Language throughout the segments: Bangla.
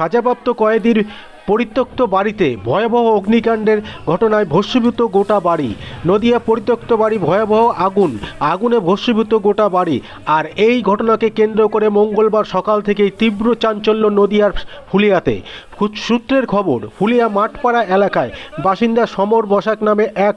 সাজাপ্রাপ্ত কয়েদির পরিত্যক্ত বাড়িতে ভয়াবহ অগ্নিকাণ্ডের ঘটনায় ভস্মীভূত গোটা বাড়ি। নদিয়া পরিত্যক্ত বাড়ি, ভয়াবহ আগুন। আগুনে ভস্মীভূত গোটা বাড়ি। আর এই ঘটনাকে কেন্দ্র করে মঙ্গলবার সকাল থেকেই তীব্র চাঞ্চল্য নদিয়ার ফুলিয়াতে। সূত্রের খবর, ফুলিয়া মাঠপাড়া এলাকায় বাসিন্দা সমর বসাক নামে এক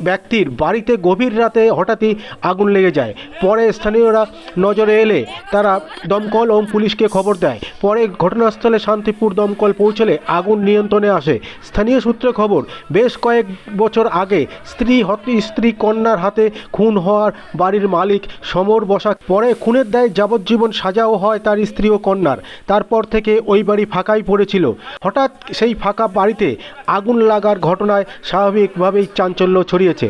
ব্যক্তির বাড়িতে গভীর রাতে হঠাৎই আগুন লেগে যায়। পরে স্থানীয়রা নজরে এলে তারা দমকল ও পুলিশকে খবর দেয়। পরে ঘটনাস্থলে শান্তিপুর দমকল পৌঁছলে আগুন নিয়ন্ত্রণে আসে। স্থানীয় সূত্রে খবর, বেশ কয়েক বছর আগে স্ত্রী স্ত্রী কন্যার হাতে খুন হওয়ার বাড়ির মালিক সমর বসাক। পরে খুনের দায় যাবজ্জীবন সাজাও হয় তার স্ত্রী ও কন্যার। তারপর থেকে ওই বাড়ি ফাঁকাই পড়েছিল। হঠাৎ সেই ফাঁকা বাড়িতে আগুন লাগার ঘটনায় স্বাভাবিকভাবেই চাঞ্চল্য ছড়িয়েছে।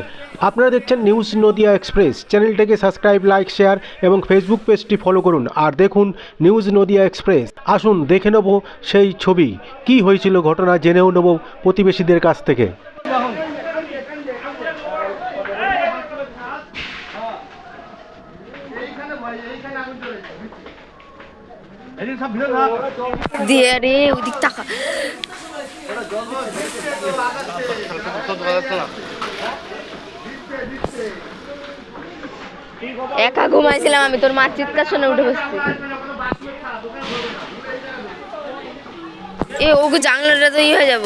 আপনারা দেখছেন নিউজ নদিয়া এক্সপ্রেস চ্যানেলটিকে সাবস্ক্রাইব লাইক শেয়ার এবং ফেসবুক পেজটি ফলো করুন। আর দেখুন নিউজ নদিয়া এক্সপ্রেস আসুন দেখে নেব সেই ছবি। কি হয়েছিল ঘটনা জেনেও নেব প্রতিবেশীদের কাছ থেকে। দিয়ে রে টাকা একা ঘুমাইছিলাম, আমি তোর মার চিৎকার শুনে উঠে বসছি। এ ওকে জানলাটা তো ইয়ে হয়ে যাব।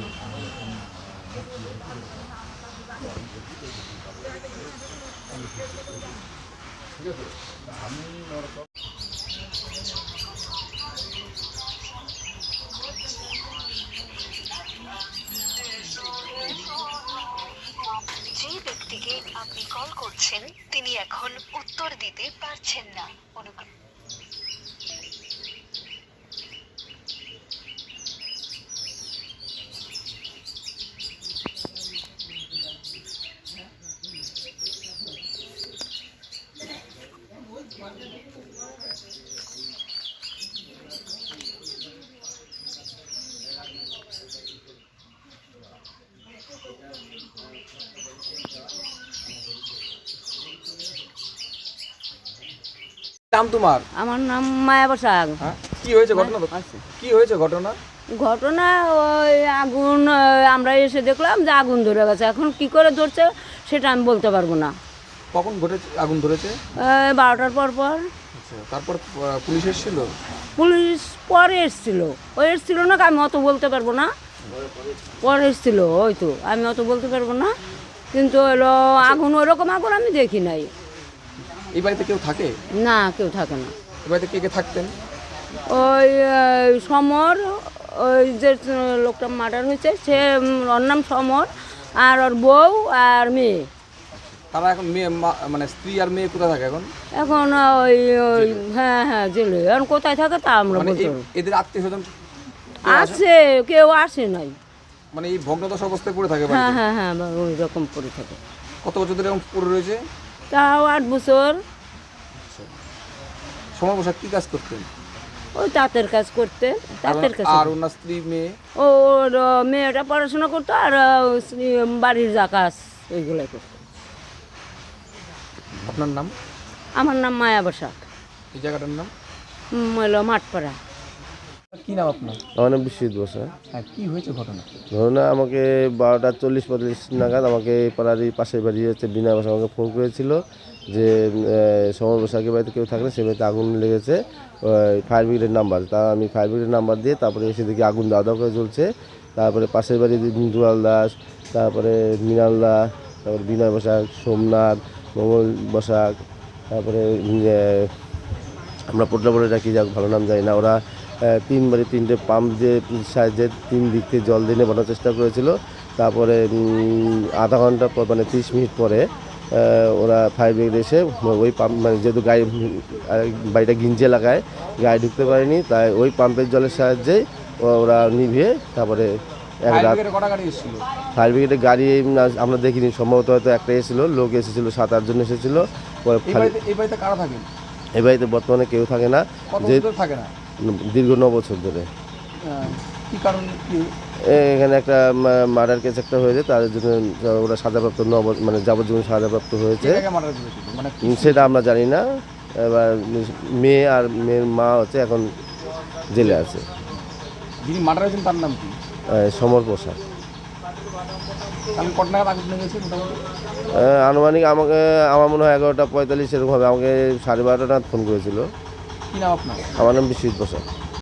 যে ব্যক্তিকে আপনি কল করছেন তিনি এখন উত্তর দিতে পারছেন না। অনুগ্রহ নাম তোমার? আমার নাম মায়া বসাক হ্যাঁ কি হয়েছে ঘটনা কি হয়েছে ঘটনা? ঘটনা ওই আগুন আমরা এসে দেখলাম যে আগুন ধরে গেছে। এখন কি করে ধরছে সেটা আমি বলতে পারব না। কখন ঘটেছে আগুন ধরেছে? বারোটার পর পর। আচ্ছা তারপর পুলিশ এসেছিল? পুলিশ পরে এসছিল। ওই এসছিল না আমি অত বলতে পারব না? পরে এসছিল ওই তো। আমি অত বলতে পারব না। কিন্তু হলো আগুন ওরকম আগুন আমি দেখি নাই। এই বাড়িতে কেউ থাকে? না কেউ থাকে না। এই বাড়িতে কে কে থাকতেন? ওই আহ, সমর ওই যে লোকটা মার্ডার হয়েছে সে উম, ওর নাম সমর আর ওর বউ আর মেয়ে। তারা এখন মেয়ে মা- মানে স্ত্রী আর মেয়ে কোথায় থাকে এখন? এখন ওই ওই হ্যাঁ হ্যাঁ জেলে। এখন কোথায় থাকে তা আমরা মানে বলতে এই- পারব এদের আত্মীয় স্বজন আছে কেউ আসে নাই। মানে এই ভগ্নদশ অবস্থায় পড়ে থাকে হ্যাঁ বাড়িতে? হ্যাঁ হ্যাঁ বা- ওই রকম পড়ে থাকে। কত বছর ধরে এখন পড়ে রয়েছে? তাও আট বছর। সময় বসা কি কাজ করতেন? ওই তাঁতের কাজ করতে তাঁতের কাজ। আর ওনার স্ত্রী মেয়ে? ওর মেয়েটা পড়াশোনা করতো আর বাড়ির যা কাজ। ওইগুলোই করতো আপনার নাম? আমার নাম মায়া বসাক। এই জায়গাটার নাম? হলো মাঠপাড়া। কি নাম আপনার? আমার নাম বিশ্বজিৎ বসা হ্যাঁ। কি হয়েছে ঘটনা? ধরুন আমাকে বারোটা চল্লিশ পঁয়তাল্লিশ নাগাদ আমাকে এই পাড়ারই পাশের বাড়ি হচ্ছে বিনা বসা আমাকে ফোন করেছিল যে সমর বসাকের বাড়িতে কেউ থাকলে সে বাড়িতে আগুন লেগেছে ফায়ার ব্রিগেডের নাম্বার। তা আমি ফায়ার ব্রিগেডের নাম্বার দিয়ে তারপরে এসে দেখি আগুন দাওয়া দাওয়া করে চলছে তারপরে পাশের বাড়ি দুলাল দাস তারপরে মৃণাল দাস তারপরে বিনয় বসাক সোমনাথ মঙ্গল বসাক তারপরে আমরা পোটলা বলে ডাকি যাক ভালো নাম জানি না। ওরা তিনবারে তিনটে পাম্প দিয়ে সাহায্যে তিন দিক থেকে জল দিয়ে নেবানোর চেষ্টা করেছিল। তারপরে আধা ঘণ্টা পর মানে তিরিশ মিনিট পরে ওরা ফায়ার ব্রিগেড এসে ওই পাম্প মানে যেহেতু গাড়ি বাড়িটা গিঞ্জি লাগায় গাড়ি ঢুকতে পারেনি তাই ওই পাম্পের জলের সাহায্যেই ওরা নিভিয়ে তারপরে এক রাত ব্রিগেডে গাড়ি ফায়ার ব্রিগেডের গাড়ি না- আমরা দেখিনি সম্ভবত হয়তো একটা এসেছিল লোক এসেছিল সাত আটজন এসেছিল পরে এই বাড়িতে বর্তমানে কেউ থাকে না। যে থাকে না? দীর্ঘ ন বছর ধরে। কি কারণ কি? এ- এখানে একটা মার্ডার কেস একটা হয়েছে তার জন্য ওরা সাজাপ্রাপ্ত ন মানে যাবজ্জীবন সাজাপ্রাপ্ত হয়েছে। মানে সেটা আমরা জানি না। এবার মেয়ে আর মেয়ের মা হচ্ছে এখন জেলে আছে। যিনি মার্ডার হয়েছেন তার নাম কি? সমর প্রসাদ। আনুমানিক আমাকে আমার মনে হয় এগারোটা পঁয়তাল্লিশ এরকম হবে। আমাকে সাড়ে বারোটা নাগাদ ফোন করেছিল। কি নাম আপনার? আমার নাম বিশ্বজিৎ প্রসাদ